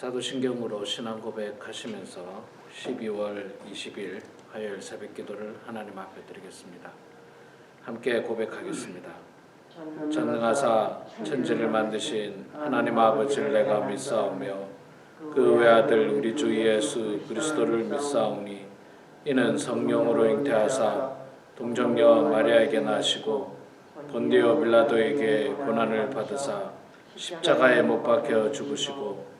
사도신경으로 신앙 고백하시면서 12월 20일 화요일 새벽 기도를 하나님 앞에 드리겠습니다. 함께 고백하겠습니다. 전능하사 천지를 만드신 하나님 아버지를 내가 믿사오며 그 외아들 우리 주 예수 그리스도를 믿사오니 이는 성령으로 잉태하사 동정녀 마리아에게 나시고 본디오 빌라도에게 고난을 받으사 십자가에 못 박혀 죽으시고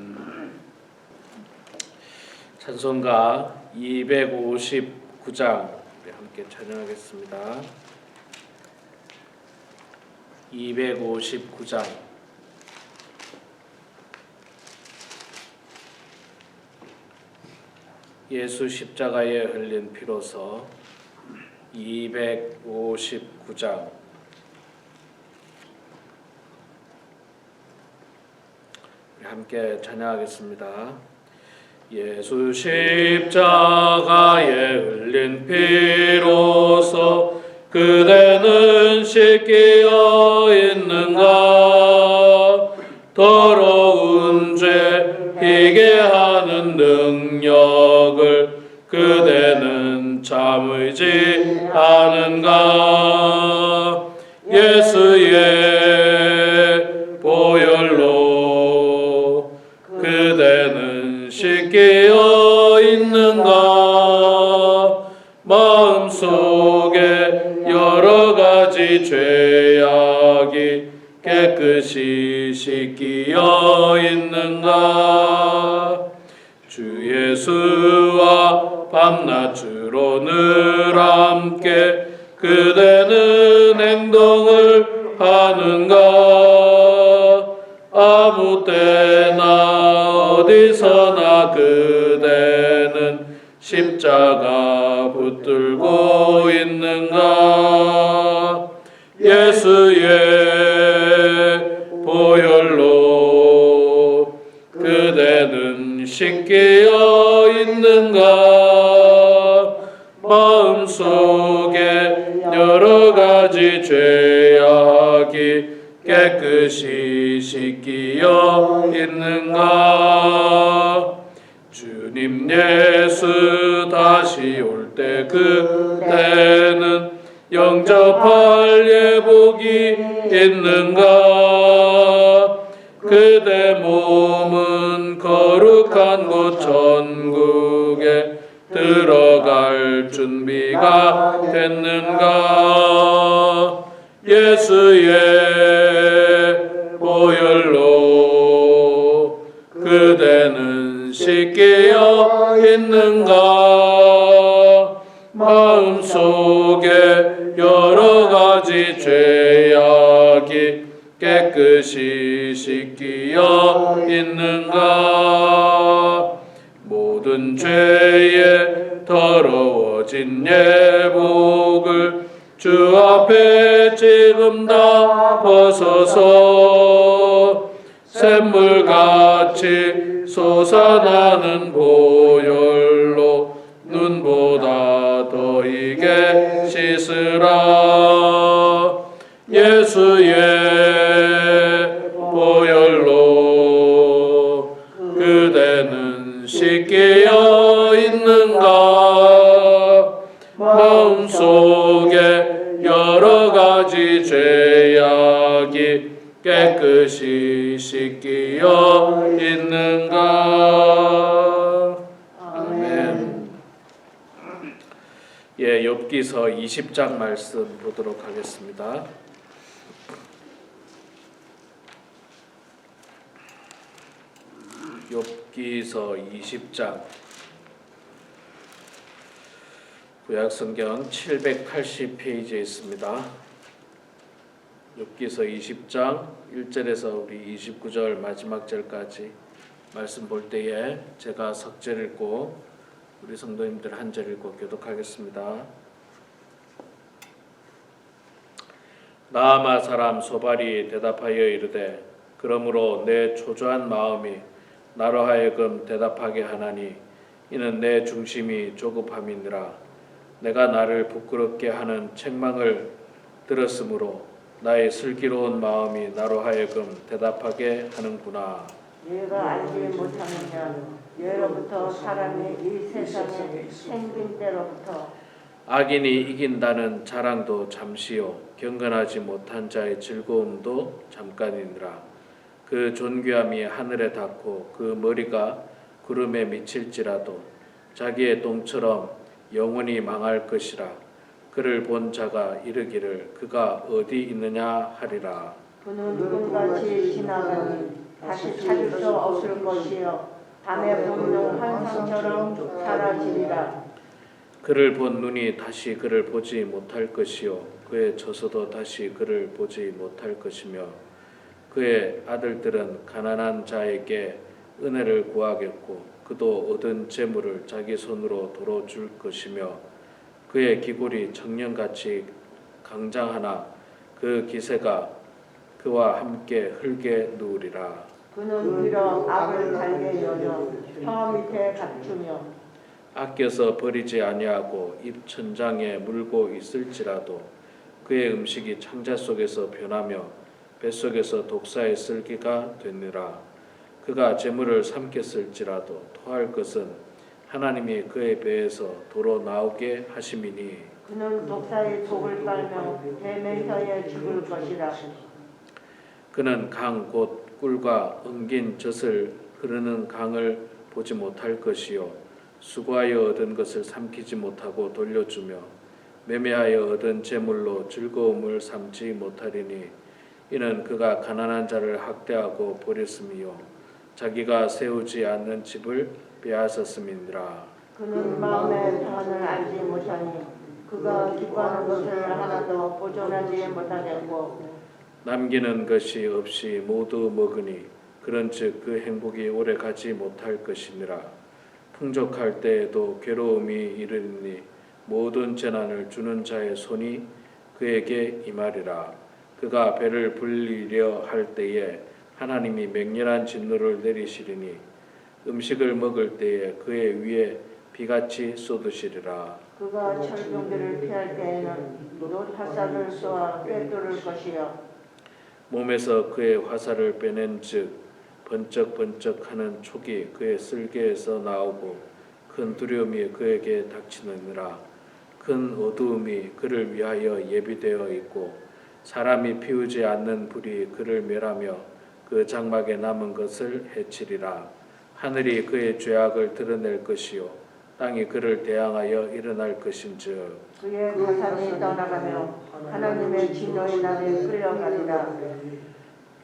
찬송가 259장 우리 함께 찬양하겠습니다. 259장 예수 십자가에 흘린 피로서 259장 우리 함께 찬양하겠습니다. 예수 십자가에 흘린 피로서 그대는 씻기어 있는가? 더러운 죄 희게 하는 능력을 그대는 참으지 않은가 죄악이 깨끗이 씻기어 있는가? 주 예수와 밤낮 주로 늘 함께 그대는 행동을 하는가? 아무 때나 어디서나 그대는 십자가 붙들고 보혈로 그대는 씻기어 있는가 있는가 마음속에 여러 가지 죄악이 깨끗이 씻기어 있는가? 아멘. 예, 욥기서 20장 말씀 보도록 하겠습니다. 욥기서 20장 구약 성경 780페이지에 있습니다. 욥기서 20장 1절에서 우리 29절 마지막 절까지 말씀 볼 때에 제가 석절 읽고 우리 성도님들 한 절 읽고 교독하겠습니다. 나아마 사람 소발이 대답하여 이르되 그러므로 내 초조한 마음이 나로 하여금 대답하게 하나니 이는 내 중심이 조급함이니라 내가 나를 부끄럽게 하는 책망을 들었으므로 나의 슬기로운 마음이 나로 하여금 대답하게 하는구나. 내가 알지 못하느냐 예로부터 사람이 이 세상에 생긴 때로부터 악인이 이긴다는 자랑도 잠시요 경건하지 못한 자의 즐거움도 잠깐이니라. 그 존귀함이 하늘에 닿고 그 머리가 구름에 미칠지라도 자기의 똥처럼 영원히 망할 것이라. 그를 본 자가 이르기를 그가 어디 있느냐 하리라. 그는 꿈같이 지나가니 다시 찾을 수 없을 것이요. 밤에 보는 환상처럼 사라지리라. 그를 본 눈이 다시 그를 보지 못할 것이요. 그의 저서도 다시 그를 보지 못할 것이며 그의 아들들은 가난한 자에게 은혜를 구하겠고 그도 얻은 재물을 자기 손으로 도로 줄 것이며 그의 기골이 청년같이 강장하나 그 기세가 그와 함께 흙에 누우리라. 그는 비록 악을 달게 여겨 혀 밑에 갖추며 아껴서 버리지 아니하고 입 천장에 물고 있을지라도 그의 음식이 창자 속에서 변하며 뱃속에서 독사의 쓸기가 되느라 그가 재물을 삼켰을지라도 토할 것은 하나님이 그의 배에서 도로 나오게 하심이니 그는 독사의 독을 빨며 대맹서에 죽을 것이라. 그는 강 곧 꿀과 엉긴 젖을 흐르는 강을 보지 못할 것이요 수고하여 얻은 것을 삼키지 못하고 돌려주며 매매하여 얻은 재물로 즐거움을 삼지 못하리니 이는 그가 가난한 자를 학대하고 버렸음이요 자기가 세우지 않는 집을 빼앗았음이니라. 그는 마음의 평안을 알지 못하니 그가 기뻐하는 것을 하나도 보존하지 못하겠고 남기는 것이 없이 모두 먹으니 그런즉 그 행복이 오래 가지 못할 것이니라. 풍족할 때에도 괴로움이 이르니 모든 재난을 주는 자의 손이 그에게 임하리라. 그가 배를 불리려 할 때에 하나님이 맹렬한 진노를 내리시리니 음식을 먹을 때에 그의 위에 비같이 쏟으시리라. 그가 철병들을 피할 때에는 노타사를 쏘아 꿰뚫을 것이요. 몸에서 그의 화살을 빼낸즉 번쩍번쩍하는 촉이 그의 쓸개에서 나오고 큰 두려움이 그에게 닥치느니라. 큰 어두움이 그를 위하여 예비되어 있고 사람이 피우지 않는 불이 그를 멸하며 그 장막에 남은 것을 해치리라 하늘이 그의 죄악을 드러낼 것이요 땅이 그를 대항하여 일어날 것인즉 그의 가산이 떠나가며 하나님의 진노의 날에 끌려가리라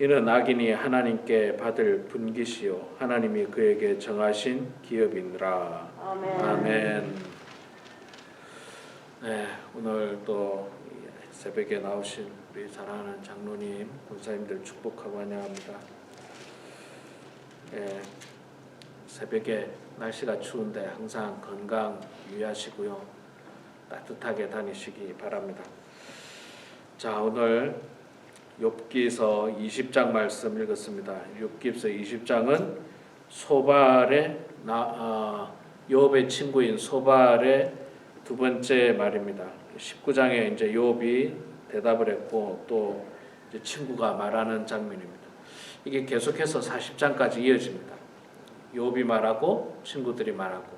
이는 악인이 하나님께 받을 분깃이요 하나님이 그에게 정하신 기업이니라. 아멘. 아멘. 네, 오늘 또 새벽에 나오신 우리 사랑하는 장로님, 권사님들 축복하고 환영합니다. 네, 새벽에 날씨가 추운데 항상 건강 유의하시고요. 따뜻하게 다니시기 바랍니다. 자, 오늘 욥기서 20장 말씀 읽었습니다. 욥기서 20장은 소발의 나 어, 욥의 친구인 소발의 두 번째 말입니다. 19장에 이제 욥이 대답을 했고 또 친구가 말하는 장면입니다. 이게 계속해서 40장까지 이어집니다. 욥이 말하고 친구들이 말하고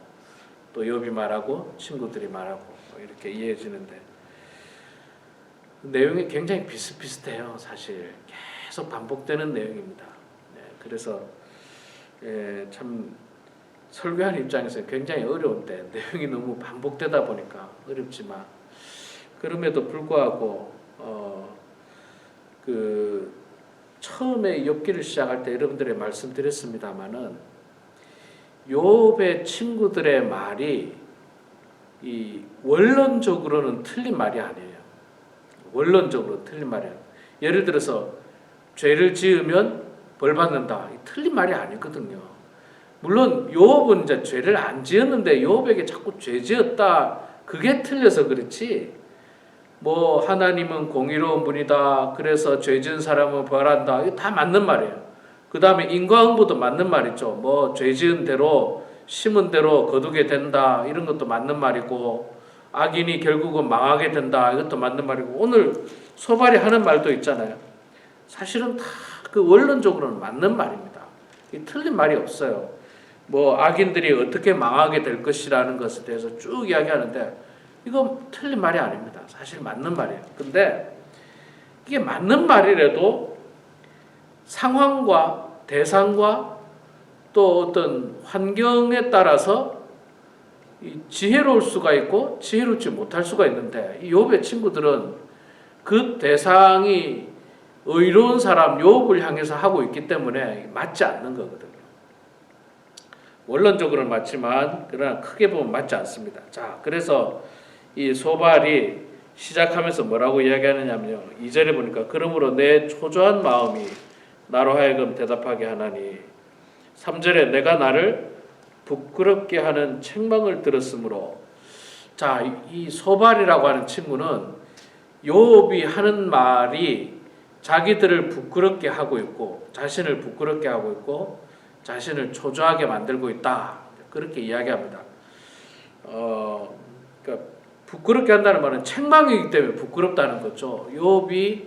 또 욥이 말하고 친구들이 말하고 이렇게 이어지는데 내용이 굉장히 비슷비슷해요. 사실 계속 반복되는 내용입니다. 네, 그래서 예, 참 설교하는 입장에서 굉장히 어려운데 내용이 너무 반복되다 보니까 어렵지만 그럼에도 불구하고 어, 그 처음에 욥기를 시작할 때 여러분들의 말씀드렸습니다마는 욥의 친구들의 말이 이 원론적으로는 틀린 말이 아니에요. 원론적으로 틀린 말이야. 예를 들어서 죄를 지으면 벌 받는다. 이 틀린 말이 아니거든요. 물론 요업은 이제 죄를 안 지었는데 요업에게 자꾸 죄 지었다. 그게 틀려서 그렇지. 뭐 하나님은 공의로운 분이다. 그래서 죄 지은 사람은 벌한다. 이거 다 맞는 말이에요. 그 다음에 인과응보도 맞는 말이죠. 뭐 죄 지은 대로 심은 대로 거두게 된다. 이런 것도 맞는 말이고 악인이 결국은 망하게 된다. 이것도 맞는 말이고 오늘 소발이 하는 말도 있잖아요. 사실은 다 그 원론적으로는 맞는 말입니다. 이 틀린 말이 없어요 뭐 악인들이 어떻게 망하게 될 것이라는 것에 대해서 쭉 이야기하는데 이거 틀린 말이 아닙니다. 사실 맞는 말이에요. 근데 이게 맞는 말이라도 상황과 대상과 또 어떤 환경에 따라서 이 지혜로울 수가 있고 지혜롭지 못할 수가 있는데 이 욥의 친구들은 그 대상이 의로운 사람 욥을 향해서 하고 있기 때문에 맞지 않는 거거든요. 원론적으로는 맞지만 그러나 크게 보면 맞지 않습니다. 자, 그래서 이 소발이 시작하면서 뭐라고 이야기하느냐면요. 2절에 보니까 그러므로 내 초조한 마음이 나로 하여금 대답하게 하나니 3절에 내가 나를 부끄럽게 하는 책망을 들었으므로 자, 이 소발이라고 하는 친구는 요업이 하는 말이 자기들을 부끄럽게 하고 있고 자신을 부끄럽게 하고 있고 자신을 초조하게 만들고 있다. 그렇게 이야기합니다. 어, 그러니까 부끄럽게 한다는 말은 책망이기 때문에 부끄럽다는 거죠. 욥이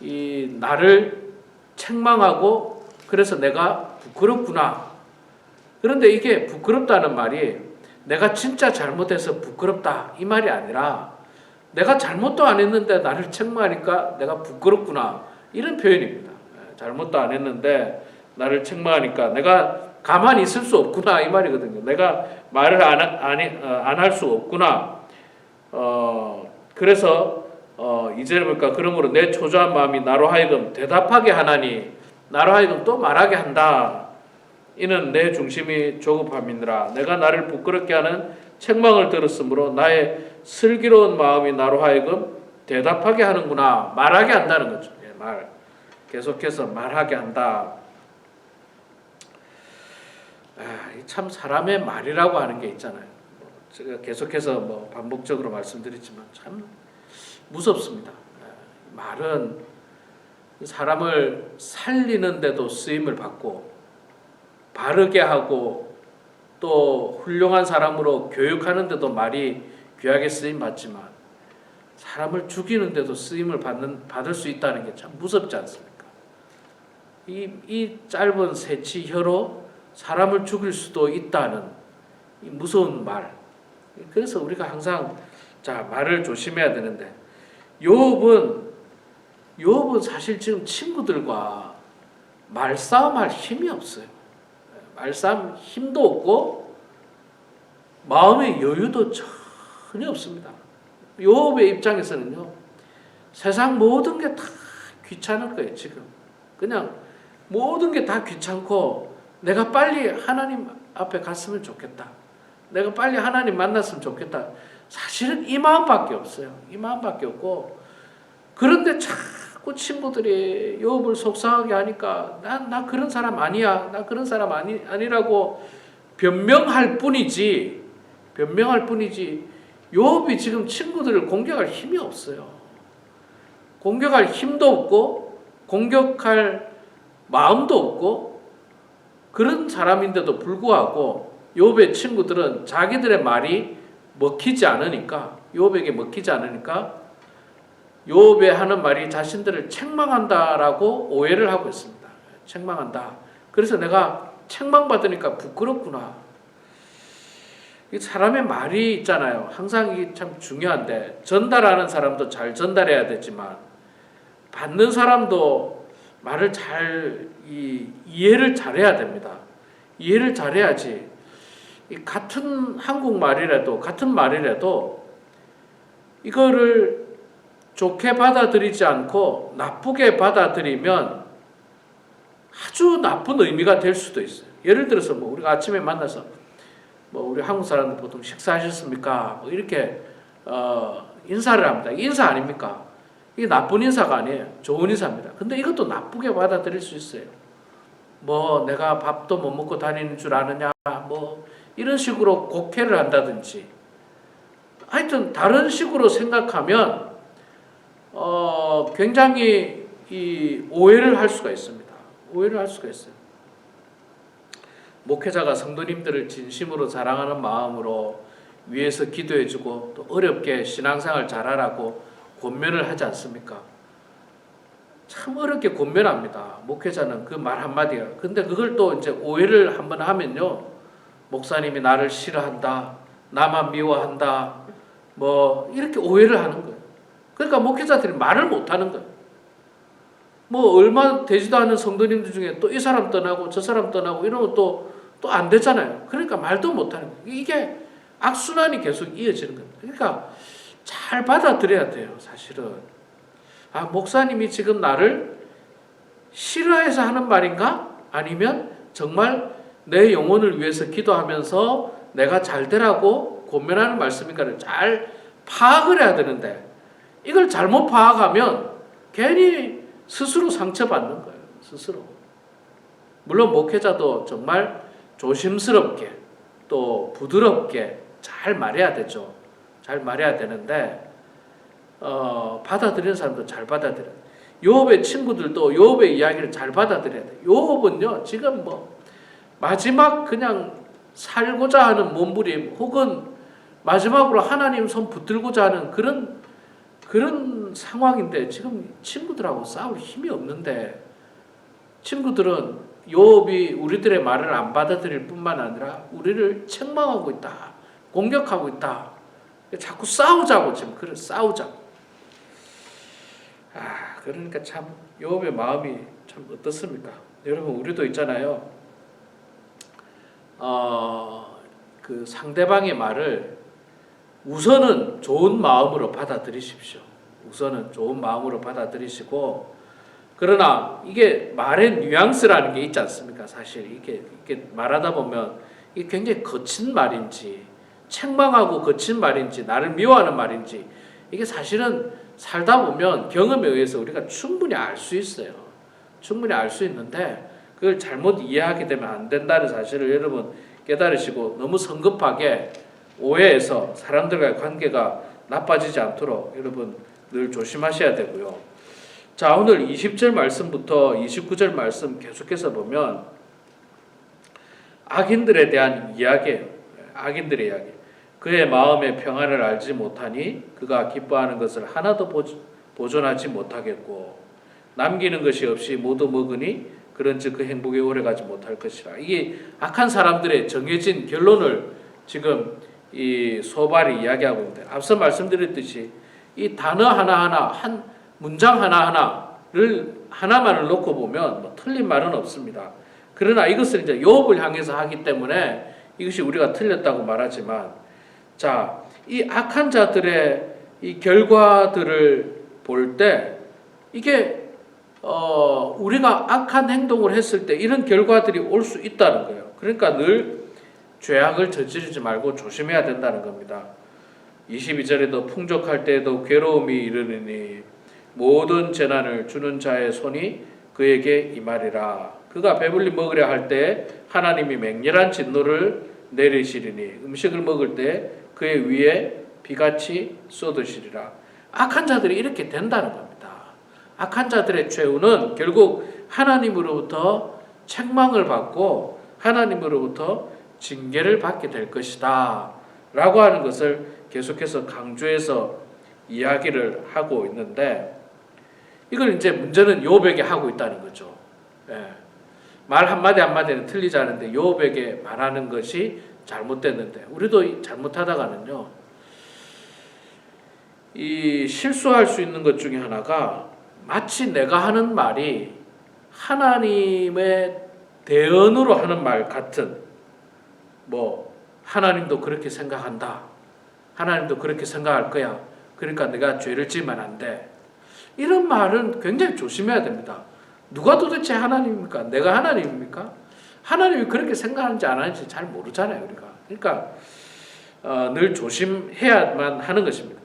이 나를 책망하고 그래서 내가 부끄럽구나. 그런데 이게 부끄럽다는 말이 내가 진짜 잘못해서 부끄럽다 이 말이 아니라 내가 잘못도 안 했는데 나를 책망하니까 내가 부끄럽구나 이런 표현입니다. 예, 잘못도 안 했는데 나를 책망하니까 내가 가만히 있을 수 없구나 이 말이거든요. 내가 말을 안안할 수 없구나. 어 그래서 어 이제는 볼까 그러므로 내 초조한 마음이 나로 하여금 대답하게 하나니 나로 하여금 또 말하게 한다. 이는 내 중심이 조급함이니라. 내가 나를 부끄럽게 하는 책망을 들었으므로 나의 슬기로운 마음이 나로 하여금 대답하게 하는구나. 말하게 한다는 거죠. 예, 말 계속해서 말하게 한다. 아, 참 사람의 말이라고 하는 게 있잖아요. 뭐 제가 계속해서 뭐 반복적으로 말씀드리지만 참 무섭습니다. 아, 말은 사람을 살리는데도 쓰임을 받고 바르게 하고 또 훌륭한 사람으로 교육하는데도 말이 귀하게 쓰임 받지만 사람을 죽이는데도 쓰임을 받는 받을 수 있다는 게 참 무섭지 않습니까? 이, 이 짧은 세치 혀로 사람을 죽일 수도 있다는 이 무서운 말. 그래서 우리가 항상 자 말을 조심해야 되는데 요업은 요업은 사실 지금 친구들과 말싸움할 힘이 없어요. 말싸움 힘도 없고 마음의 여유도 전혀 없습니다. 요업의 입장에서는요 세상 모든 게 다 귀찮을 거예요 지금 그냥 모든 게 다 귀찮고 내가 빨리 하나님 앞에 갔으면 좋겠다. 내가 빨리 하나님 만났으면 좋겠다. 사실은 이 마음밖에 없어요. 이 마음밖에 없고 그런데 자꾸 친구들이 욥을 속상하게 하니까 난나 그런 사람 아니야. 나 그런 사람 아니 아니라고 변명할 뿐이지. 변명할 뿐이지. 욥이 지금 친구들을 공격할 힘이 없어요. 공격할 힘도 없고 공격할 마음도 없고 그런 사람인데도 불구하고 욥의 친구들은 자기들의 말이 먹히지 않으니까 욥에게 먹히지 않으니까 욥의 하는 말이 자신들을 책망한다라고 오해를 하고 있습니다. 책망한다. 그래서 내가 책망받으니까 부끄럽구나. 이 사람의 말이 있잖아요. 항상 이게 참 중요한데 전달하는 사람도 잘 전달해야 되지만 받는 사람도 말을 잘 이, 이해를 잘해야 됩니다. 이해를 잘해야지. 이 같은 한국 말이라도 같은 말이라도 이거를 좋게 받아들이지 않고 나쁘게 받아들이면 아주 나쁜 의미가 될 수도 있어요. 예를 들어서 뭐 우리가 아침에 만나서 뭐 우리 한국 사람들 보통 식사하셨습니까? 뭐 이렇게 어, 인사를 합니다. 인사 아닙니까? 이게 나쁜 인사가 아니에요. 좋은 인사입니다. 근데 이것도 나쁘게 받아들일 수 있어요. 뭐 내가 밥도 못 먹고 다니는 줄 아느냐 뭐 이런 식으로 곡해를 한다든지 하여튼 다른 식으로 생각하면 어 굉장히 이 오해를 할 수가 있습니다. 오해를 할 수가 있어요. 목회자가 성도님들을 진심으로 사랑하는 마음으로 위해서 기도해주고 또 어렵게 신앙생활 잘하라고 권면을 하지 않습니까? 참 어렵게 권면합니다. 목회자는 그 말 한마디가. 근데 그걸 또 이제 오해를 한번 하면요. 목사님이 나를 싫어한다. 나만 미워한다. 뭐 이렇게 오해를 하는 거예요. 그러니까 목회자들이 말을 못 하는 거예요. 뭐 얼마 되지도 않은 성도님들 중에 또 이 사람 떠나고 저 사람 떠나고 이런 것도 또안 되잖아요. 그러니까 말도 못 하는 거예요. 이게 악순환이 계속 이어지는 겁니다. 그러니까 잘 받아들여야 돼요. 사실은. 아, 목사님이 지금 나를 싫어해서 하는 말인가? 아니면 정말 내 영혼을 위해서 기도하면서 내가 잘 되라고 고면하는 말씀인가를 잘 파악을 해야 되는데 이걸 잘못 파악하면 괜히 스스로 상처받는 거예요. 스스로. 물론 목회자도 정말 조심스럽게 또 부드럽게 잘 말해야 되죠. 잘 말해야 되는데 어, 받아들이는 사람도 잘 받아들여야 돼. 요업의 친구들도 요업의 이야기를 잘 받아들여야 돼. 요업은요, 지금 뭐, 마지막 그냥 살고자 하는 몸부림, 혹은 마지막으로 하나님 손 붙들고자 하는 그런, 그런 상황인데, 지금 친구들하고 싸울 힘이 없는데, 친구들은 요업이 우리들의 말을 안 받아들일 뿐만 아니라, 우리를 책망하고 있다. 공격하고 있다. 자꾸 싸우자고 지금, 그래, 싸우자고. 아, 그러니까 참 요업의 마음이 참 어떻습니까? 여러분 우리도 있잖아요. 어, 그 상대방의 말을 우선은 좋은 마음으로 받아들이십시오. 우선은 좋은 마음으로 받아들이시고 그러나 이게 말의 뉘앙스라는 게 있지 않습니까? 사실 이게 이게 말하다 보면 이게 굉장히 거친 말인지 책망하고 거친 말인지 나를 미워하는 말인지 이게 사실은 살다 보면 경험에 의해서 우리가 충분히 알 수 있어요. 충분히 알 수 있는데 그걸 잘못 이해하게 되면 안 된다는 사실을 여러분 깨달으시고 너무 성급하게 오해해서 사람들과의 관계가 나빠지지 않도록 여러분 늘 조심하셔야 되고요. 자, 오늘 20절 말씀부터 29절 말씀 계속해서 보면 악인들에 대한 이야기예요. 악인들의 이야기. 그의 마음의 평안을 알지 못하니 그가 기뻐하는 것을 하나도 보- 보존하지 못하겠고 남기는 것이 없이 모두 먹으니 그런즉 그 행복에 오래가지 못할 것이라. 이게 악한 사람들의 정해진 결론을 지금 이 소발이 이야기하고 있는데 앞서 말씀드렸듯이 이 단어 하나하나 한 문장 하나하나를 하나만을 놓고 보면 뭐 틀린 말은 없습니다. 그러나 이것을 이제 욥을 향해서 하기 때문에 이것이 우리가 틀렸다고 말하지만 자, 이 악한 자들의 이 결과들을 볼 때 이게 어, 우리가 악한 행동을 했을 때 이런 결과들이 올 수 있다는 거예요. 그러니까 늘 죄악을 저지르지 말고 조심해야 된다는 겁니다. 22절에도 풍족할 때에도 괴로움이 이르느니 모든 재난을 주는 자의 손이 그에게 임하리라. 그가 배불리 먹으려 할 때 하나님이 맹렬한 진노를 내리시리니 음식을 먹을 때 그의 위에 비같이 쏟으시리라. 악한 자들이 이렇게 된다는 겁니다. 악한 자들의 최후는 결국 하나님으로부터 책망을 받고 하나님으로부터 징계를 받게 될 것이다. 라고 하는 것을 계속해서 강조해서 이야기를 하고 있는데 이걸 이제 문제는 요백에 하고 있다는 거죠. 예. 말 한마디 한마디는 틀리지 않은데 요백에 말하는 것이 잘못됐는데. 우리도 이 잘못하다가는요 이 실수할 수 있는 것 중에 하나가 마치 내가 하는 말이 하나님의 대언으로 하는 말 같은 뭐 하나님도 그렇게 생각한다 하나님도 그렇게 생각할 거야 그러니까 내가 죄를 지면 안 돼. 이런 말은 굉장히 조심해야 됩니다. 누가 도대체 하나님입니까? 내가 하나님입니까 하나님이 그렇게 생각하는지 안 하는지 잘 모르잖아요, 우리가. 그러니까 어, 늘 조심해야만 하는 것입니다.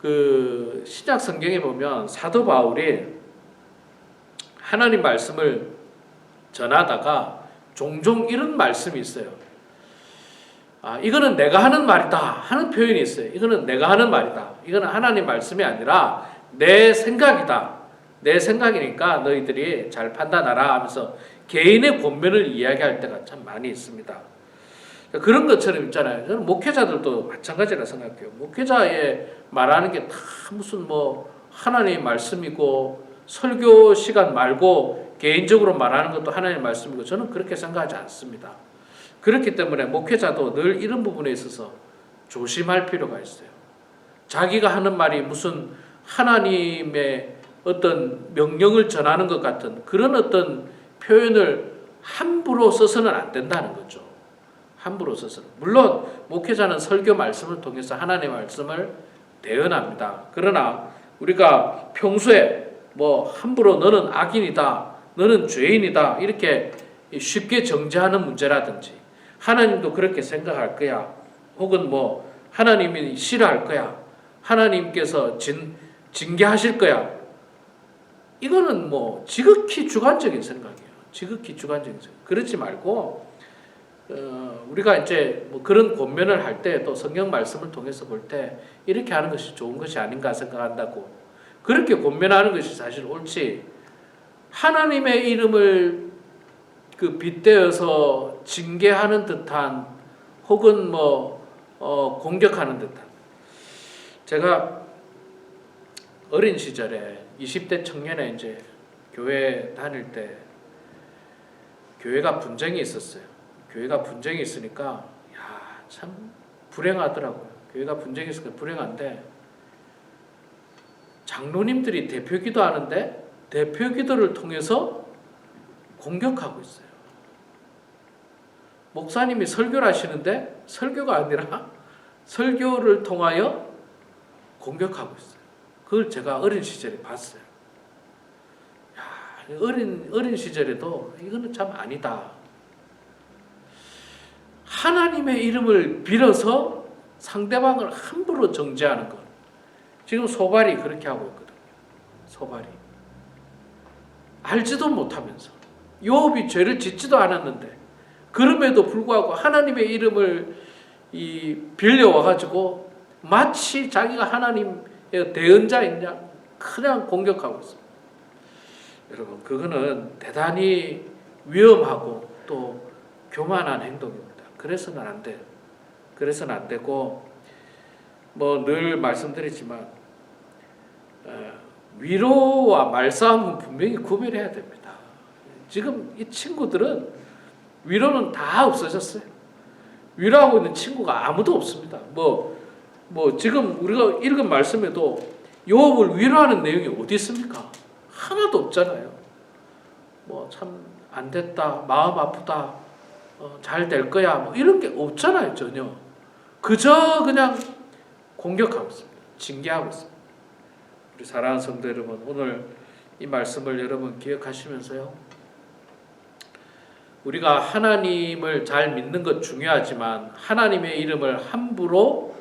그 신약 성경에 보면 사도 바울이 하나님 말씀을 전하다가 종종 이런 말씀이 있어요. 아, 이거는 내가 하는 말이다 하는 표현이 있어요. 이거는 내가 하는 말이다. 이거는 하나님 말씀이 아니라 내 생각이다. 내 생각이니까 너희들이 잘 판단하라 하면서 개인의 권면을 이야기할 때가 참 많이 있습니다. 그런 것처럼 있잖아요. 저는 목회자들도 마찬가지라 생각해요. 목회자의 말하는 게 다 무슨 뭐 하나님의 말씀이고 설교 시간 말고 개인적으로 말하는 것도 하나님의 말씀이고 저는 그렇게 생각하지 않습니다. 그렇기 때문에 목회자도 늘 이런 부분에 있어서 조심할 필요가 있어요. 자기가 하는 말이 무슨 하나님의 어떤 명령을 전하는 것 같은 그런 어떤 표현을 함부로 써서는 안 된다는 거죠. 함부로 써서는. 물론 목회자는 설교 말씀을 통해서 하나님의 말씀을 대언합니다. 그러나 우리가 평소에 뭐 함부로 너는 악인이다, 너는 죄인이다 이렇게 쉽게 정죄하는 문제라든지 하나님도 그렇게 생각할 거야. 혹은 뭐 하나님이 싫어할 거야. 하나님께서 진, 징계하실 거야. 이거는 뭐 지극히 주관적인 생각이에요. 지극히 주관적인 생각. 그렇지 말고 어, 우리가 이제 뭐 그런 권면을 할 때 또 성경 말씀을 통해서 볼 때 이렇게 하는 것이 좋은 것이 아닌가 생각한다고. 그렇게 권면하는 것이 사실 옳지. 하나님의 이름을 그 빗대어서 징계하는 듯한 혹은 뭐 어, 공격하는 듯한. 제가 어린 시절에 20대 청년에 이제 교회 다닐 때 교회가 분쟁이 있었어요. 교회가 분쟁이 있으니까 야, 참 불행하더라고요. 교회가 분쟁이 있으니까 불행한데 장로님들이 대표 기도하는데 대표 기도를 통해서 공격하고 있어요. 목사님이 설교를 하시는데 설교가 아니라 설교를 통하여 공격하고 있어요. 그걸 제가 어린 시절에 봤어요. 야, 어린 어린 시절에도 이거는 참 아니다. 하나님의 이름을 빌어서 상대방을 함부로 정죄하는 것. 지금 소발이 그렇게 하고 있거든요. 소발이. 알지도 못하면서 요업이 죄를 짓지도 않았는데 그럼에도 불구하고 하나님의 이름을 이 빌려와 가지고 마치 자기가 하나님의 대언자이냐 그냥 공격하고 있습니다. 여러분 그거는 대단히 위험하고 또 교만한 행동입니다. 그래서는 안 돼요. 그래서는 안 되고 뭐 늘 말씀드리지만 어, 위로와 말싸움은 분명히 구별해야 됩니다. 지금 이 친구들은 위로는 다 없어졌어요. 위로하고 있는 친구가 아무도 없습니다. 뭐, 뭐 지금 우리가 읽은 말씀에도 요업을 위로하는 내용이 어디 있습니까? 하나도 없잖아요. 뭐 참 안 됐다, 마음 아프다, 어, 잘될 거야, 뭐 이런 게 없잖아요 전혀. 그저 그냥 공격하고 있습니다. 징계하고 있습니다. 우리 사랑하는 성도 여러분, 오늘 이 말씀을 여러분 기억하시면서요. 우리가 하나님을 잘 믿는 것 중요하지만 하나님의 이름을 함부로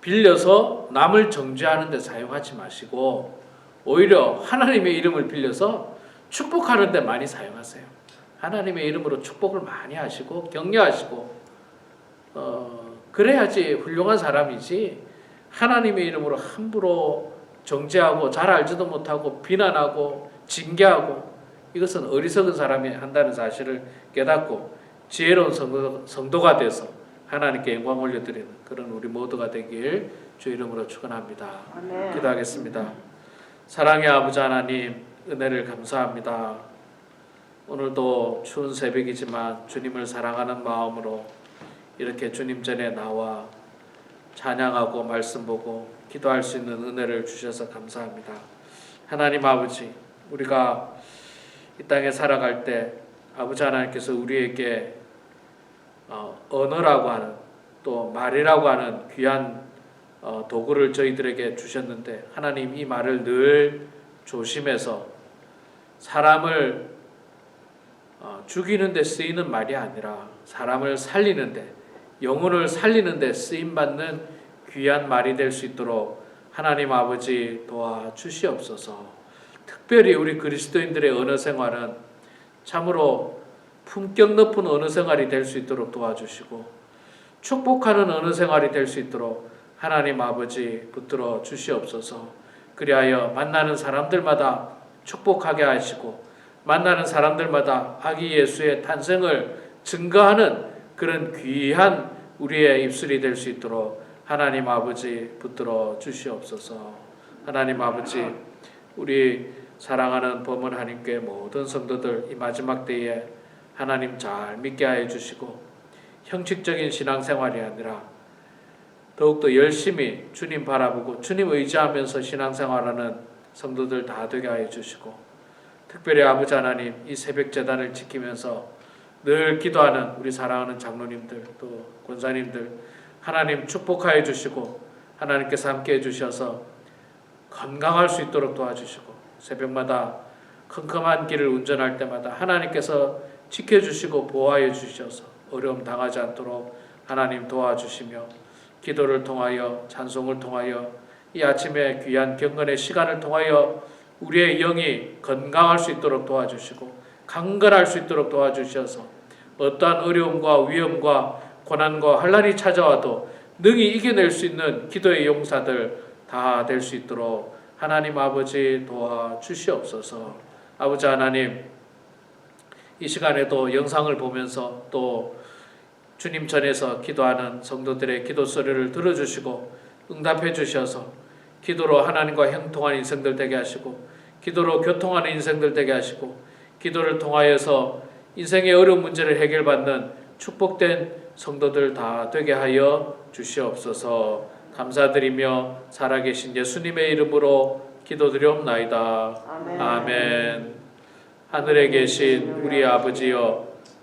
빌려서 남을 정죄하는 데 사용하지 마시고 오히려 하나님의 이름을 빌려서 축복하는 데 많이 사용하세요. 하나님의 이름으로 축복을 많이 하시고 격려하시고 어, 그래야지 훌륭한 사람이지 하나님의 이름으로 함부로 정죄하고 잘 알지도 못하고 비난하고 징계하고 이것은 어리석은 사람이 한다는 사실을 깨닫고 지혜로운 성도, 성도가 돼서 하나님께 영광 올려드리는 그런 우리 모두가 되길 주 이름으로 축원합니다. 기도하겠습니다. 사랑의 아버지 하나님 은혜를 감사합니다. 오늘도 추운 새벽이지만 주님을 사랑하는 마음으로 이렇게 주님 전에 나와 찬양하고 말씀 보고 기도할 수 있는 은혜를 주셔서 감사합니다. 하나님 아버지 우리가 이 땅에 살아갈 때 아버지 하나님께서 우리에게 어, 언어라고 하는 또 말이라고 하는 귀한 어, 도구를 저희들에게 주셨는데 하나님 이 말을 늘 조심해서 사람을 어, 죽이는 데 쓰이는 말이 아니라 사람을 살리는데 영혼을 살리는데 쓰임 받는 귀한 말이 될 수 있도록 하나님 아버지 도와 주시옵소서. 특별히 우리 그리스도인들의 언어 생활은 참으로 품격 높은 어느 생활이 될 수 있도록 도와주시고 축복하는 어느 생활이 될 수 있도록 하나님 아버지 붙들어 주시옵소서. 그리하여 만나는 사람들마다 축복하게 하시고 만나는 사람들마다 아기 예수의 탄생을 증거하는 그런 귀한 우리의 입술이 될 수 있도록 하나님 아버지 붙들어 주시옵소서. 하나님 아버지 우리 사랑하는 범은 하나님께 모든 성도들 이 마지막 때에 하나님 잘 믿게 하여 주시고 형식적인 신앙생활이 아니라 더욱더 열심히 주님 바라보고 주님 의지하면서 신앙생활하는 성도들 다 되게 하여 주시고 특별히 아버지 하나님 이 새벽 재단을 지키면서 늘 기도하는 우리 사랑하는 장로님들 또 권사님들 하나님 축복하여 주시고 하나님께서 함께 해 주셔서 건강할 수 있도록 도와주시고 새벽마다 컴컴한 길을 운전할 때마다 하나님께서 지켜주시고 보호하여 주셔서 어려움 당하지 않도록 하나님 도와주시며 기도를 통하여 찬송을 통하여 이 아침에 귀한 경건의 시간을 통하여 우리의 영이 건강할 수 있도록 도와주시고 강건할 수 있도록 도와주셔서 어떠한 어려움과 위험과 고난과 환란이 찾아와도 능히 이겨낼 수 있는 기도의 용사들 다 될 수 있도록 하나님 아버지 도와 주시옵소서. 아버지 하나님 이 시간에도 영상을 보면서 또 주님 전에서 기도하는 성도들의 기도 소리를 들어주시고 응답해 주셔서 기도로 하나님과 형통한 인생들 되게 하시고 기도로 교통하는 인생들 되게 하시고 기도를 통하여서 인생의 어려운 문제를 해결받는 축복된 성도들 다 되게 하여 주시옵소서 감사드리며 살아계신 예수님의 이름으로 기도드리옵나이다. 아멘. 아멘. 하늘에 계신 우리 아버지여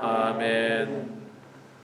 아멘.